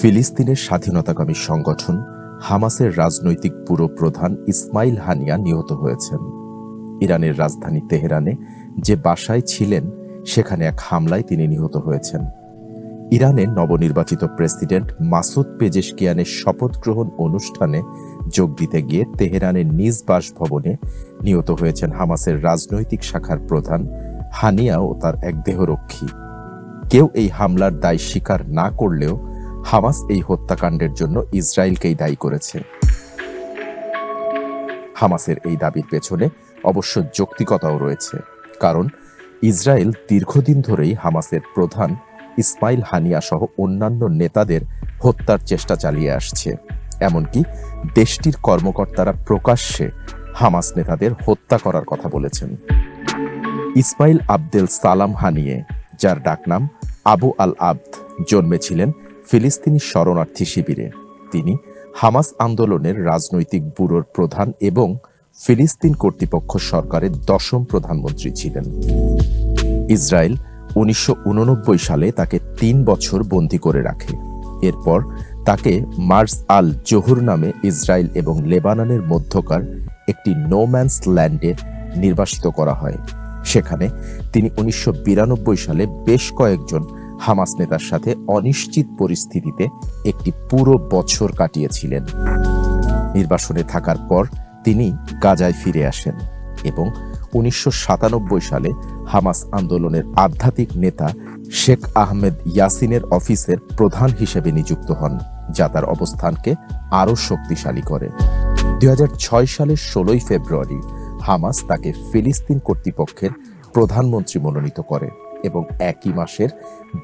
ফিলিস্তিনের স্বাধীনতাকামী সংগঠন, হামাসের রাজনৈতিক পুরো প্রধান ইসমাইল হানিয়া নিহত হয়েছেন। ইরানের রাজধানী তেহরানে যে বাসায় ছিলেন, সেখানে এক হামলায় তিনি নিহত হয়েছেন। ইরানের নবনির্বাচিত প্রেসিডেন্ট মাসুদ পেজেশকিয়ানের শপথ গ্রহণ অনুষ্ঠানে যোগ দিতে গিয়ে তেহরানের নিজ বাসভবনে নিহত হয়েছেন হামাসের রাজনৈতিক শাখার প্রধান হানিয়া ও তার এক দেহরক্ষী। কেউ এই হামলার দায় স্বীকার না করলেও হামাস এই হত্যাকাণ্ডের জন্য ইসরায়েলকেই দায়ী করেছে। হামাসের এই দাবির পেছনে অবশ্য যৌক্তিকতাও রয়েছে, কারণ ইসরায়েল দীর্ঘদিন ধরেই হামাসের প্রধান ইসমাইল হানিয়া সহ অন্যান্য নেতাদের হত্যার চেষ্টা চালিয়ে আসছে। এমনকি দেশটির কর্মকর্তারা প্রকাশ্যে হামাস নেতাদের হত্যা করার কথা বলেছেন। ইসমাইল আবদেল সালাম হানিয়ে, যার ডাকনাম আবু আল আবদ জন্মেছিলেন ফিলিস্তিনি শরণার্থী শিবিরে। তিনি হামাস আন্দোলনের রাজনৈতিক ব্যুরোর প্রধান এবং ফিলিস্তিন কর্তৃপক্ষ সরকারের দশম প্রধানমন্ত্রী ছিলেন। ইসরায়েল উনিশশো উননব্বই সালে তাকে তিন বছর বন্দী করে রাখে। এরপর তাকে মার্স আল জহুর নামে ইসরায়েল এবং লেবাননের মধ্যকার একটি নোম্যান্স ল্যান্ডে নির্বাসিত করা হয়। সেখানে তিনি উনিশশো বিরানব্বই সালে বেশ কয়েকজন হামাস নেতার সাথে অনিশ্চিত পরিস্থিতিতে একটি পুরো বছর কাটিয়েছিলেন। নির্বাসনে থাকার পর তিনি গাজায় ফিরে আসেন এবং উনিশশো সাতানব্বই সালে হামাস আন্দোলনের আধ্যাত্মিক নেতা শেখ আহমেদ ইয়াসিনের অফিসের প্রধান হিসেবে নিযুক্ত হন, যা তার অবস্থানকে আরও শক্তিশালী করে। দু হাজার ছয় সালের ষোলোই ফেব্রুয়ারি হামাস তাকে ফিলিস্তিন কর্তৃপক্ষের প্রধানমন্ত্রী মনোনীত করে। এবং একই মাসের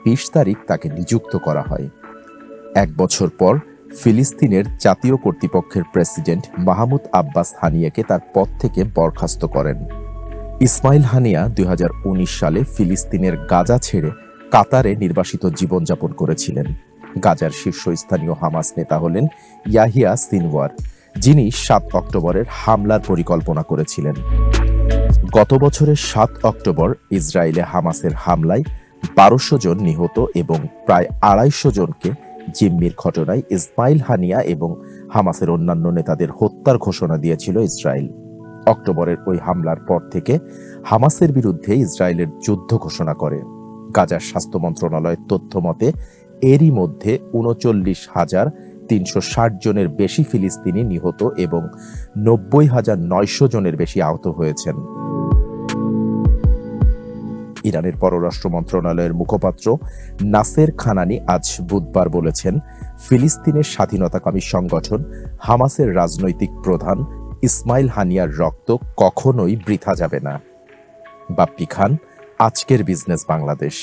বিশ তারিখ তাকে নিযুক্ত করা হয়। এক বছর পর ফিলিস্তিনের জাতীয় কর্তৃপক্ষের প্রেসিডেন্ট মাহমুদ আব্বাস হানিয়াকে তার পদ থেকে বরখাস্ত করেন। ইসমাইল হানিয়া দুই হাজার উনিশ সালে ফিলিস্তিনের গাজা ছেড়ে কাতারে নির্বাসিত জীবনযাপন করেছিলেন। গাজার শীর্ষস্থানীয় হামাস নেতা হলেন ইয়াহিয়া সিনওয়ার, যিনি সাত অক্টোবরের হামলার পরিকল্পনা করেছিলেন। গত বছরের সাত অক্টোবর ইসরায়েলে হামাসের হামলায় বারোশো জন নিহত এবং প্রায় আড়াইশো জনকে জিম্মির ঘটনায় ইসমাইল হানিয়া এবং হামাসের অন্যান্য নেতাদের হত্যার ঘোষণা দিয়েছিল ইসরায়েল। অক্টোবরের ওই হামলার পর থেকে হামাসের বিরুদ্ধে ইসরায়েলের যুদ্ধ ঘোষণা করে। গাজার স্বাস্থ্য মন্ত্রণালয়ের তথ্য মতে, এরই মধ্যে উনচল্লিশ হাজার তিনশো ষাট জনের বেশি ফিলিস্তিনি নিহত এবং নব্বই হাজার নয়শো জনের বেশি আহত হয়েছেন। ইরানের পররাষ্ট্র মন্ত্রণালয়ের মুখপাত্র নাসের খানানি আজ বুধবার বলেছেন, ফিলিস্তিনের স্বাধীনতাকামী সংগঠন হামাসের রাজনৈতিক প্রধান ইসমাইল হানিয়ার রক্ত কখনোই বৃথা যাবে না। বাপ্পি খান, আজকের বিজনেস বাংলাদেশ।